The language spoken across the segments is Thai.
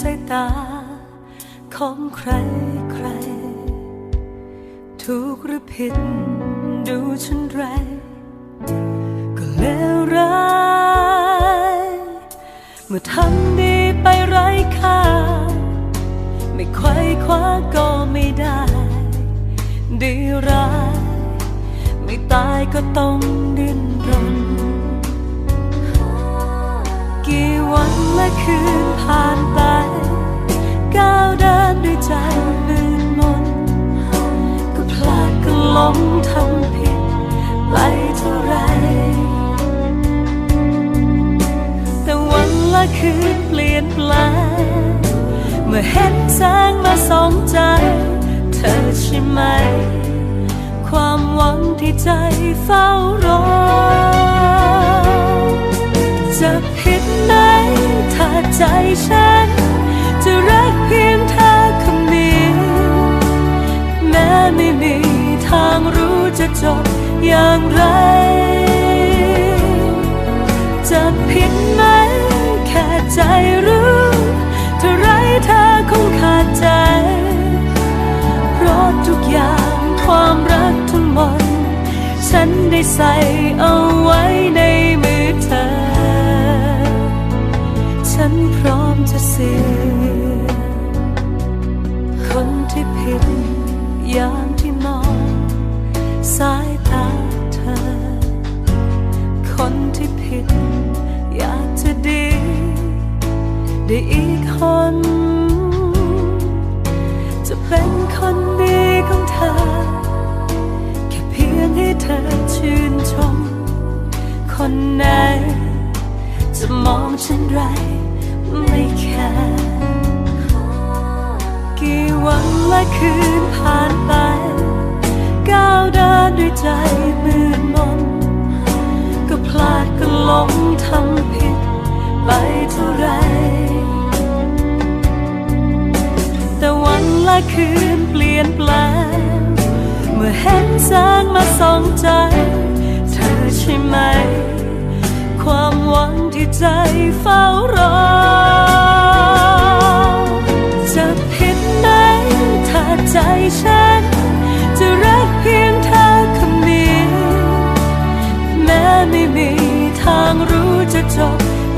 สายตา ของใครใคร ถูกหรือผิด ดูฉันไร ก็เลวร้าย เมื่อทำดีไปไร้ค่า ไม่ไขว้คว้าก็ไม่ได้ ดีร้าย ไม่ตายก็ต้องดิ้นรนกี่วันและคืนผ่านไป มทำผิดไปเท่าไร แต่วันละคืนเปลี่ยนแปลงเมื่อเห็นแสงมาสองใจ เธอใช่ไหม ความหวังที่ใจเฝ้ารอ จบอย่างไรจะผิดไหมแค่ใจรู้เท่าไรเธอคงขาดใจ เพราะทุกอย่างความรักทั้งหมด ฉันได้ใส่เอาไว้ในมือเธอ ฉันพร้อมจะเสียคนที่ผิดยามที่มอง สายตาเธอ คนที่ผิด อยากจะดี ได้อีกคน จะเป็นคนดีของเธอ แค่เพียงให้เธอชื่นชม คนไหน จะมองฉันไรไม่แคร์กี่วันและคืนผ่านไป ก้าวเดินด้วยใจมืดมนก็พลาดก็หลงทำผิดไปเท่าไร แต่วันและคืนเปลี่ยนแปลง เมื่อเห็นแสงมาส่องใจ เธอใช่ไหม ความหวังที่ใจเฝ้ารอ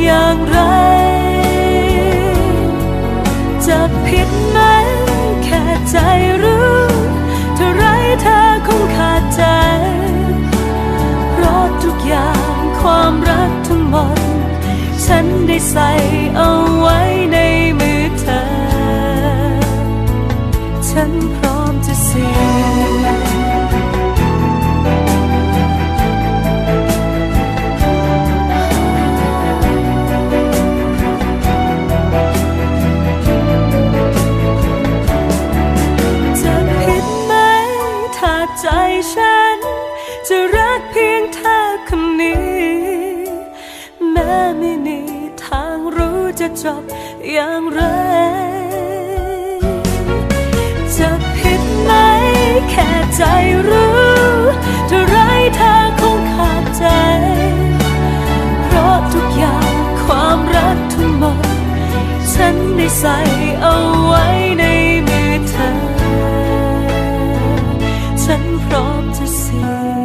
อย่างไรจะผิดไหมแค่ใจรู้เท่าไรเธอคงขาดใจ เพราะทุกอย่างความรักทั้งหมด ฉันได้ใส่เอาไว้ในมือเธอ ฉันพร้อมจะเสีย ใจฉัน จะรักเพียงเธอคนนี้ แม้ไม่มีทางรู้จะจบอย่างไร จะผิดไหมแค่ใจรู้เท่าไรเธอคงขาดใจ เพราะทุกอย่างความรักทั้งหมด ฉันได้ใส่เอาไว้ใน ฉันพร้อมจะเสีย